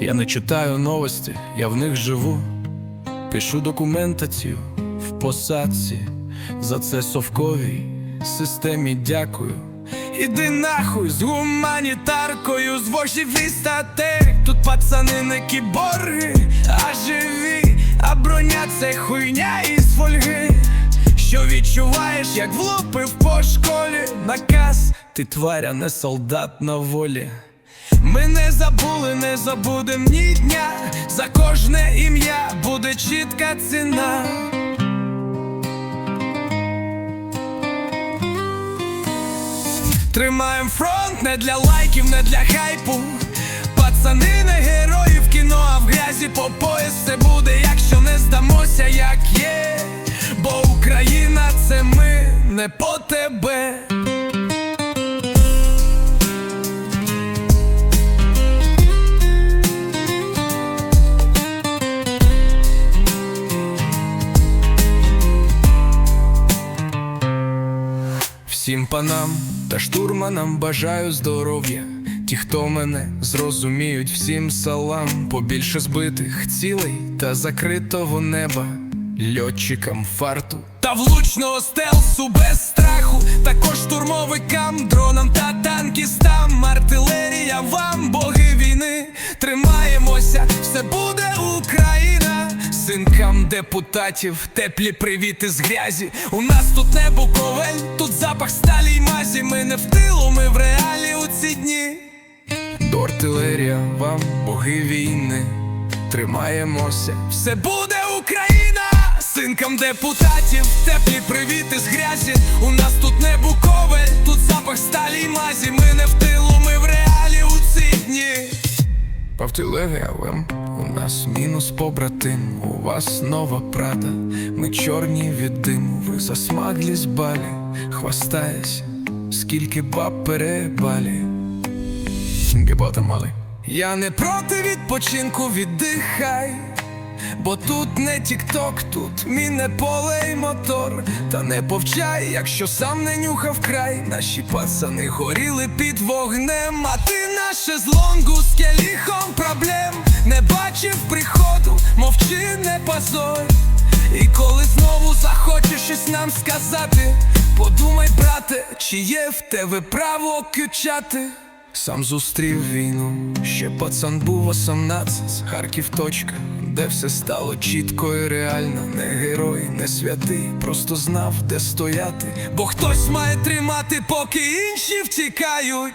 не читаю новості, я в них живу. Пишу документацію в посадці. За це совковій системі дякую. Іди нахуй з гуманітаркою, з вошів і статей. Тут пацани не кіборги, а живі, а броня це хуйня із фольги. Що відчуваєш, як влупив по школі наказ, ти тваря, не солдат на волі. Ми не забули, не забудем ні дня. За кожне ім'я буде чітка ціна. Тримаєм фронт не для лайків, не для хайпу. Пацани не герої в кіно, а в грязі по пояс все буде, якщо не здамося, як є. Бо Україна це ми, не по тебе. Всім панам та штурманам бажаю здоров'я. Ті, хто мене зрозуміють, всім салам, побільше збитих цілей та закритого неба, льотчикам фарту. Та влучного стелсу без страху, також штурмовикам, дронам та танкістам, артилерія вам, боги війни, тримаємося, все буде Україна. Синкам депутатів, теплі привіти з грязі. У нас тут не буковель, тут запах сталі й мазі. Ми не в тилу, ми в реалі у ці дні. До артилерія вам, боги війни, тримаємося. Все буде Україна! Синкам депутатів, теплі привіти з грязі. У нас тут не буковель, тут запах сталі й мазі. Ми не в тилу, ми в реалі у ці дні. Вам, у нас мінус побратим, у вас нова прада, ми чорні від диму, ви засмаглі балі, хвастаясь, скільки баб перебалі. Гебота мали. Я не проти відпочинку, віддихай. Бо тут не тік-ток, тут міне поле й мотор. Та не повчай, якщо сам не нюхав край. Наші пацани горіли під вогнем, а ти наше злонгу з келіхом проблем не бачив приходу, мовчи, не позор. І коли знову захочеш щось нам сказати, подумай, брате, чи є в тебе право кючати. Сам зустрів війну, ще пацан був 18 Харків точка, де все стало чітко і реально. Не герой, не святий, просто знав, де стояти. Бо хтось має тримати, поки інші втікають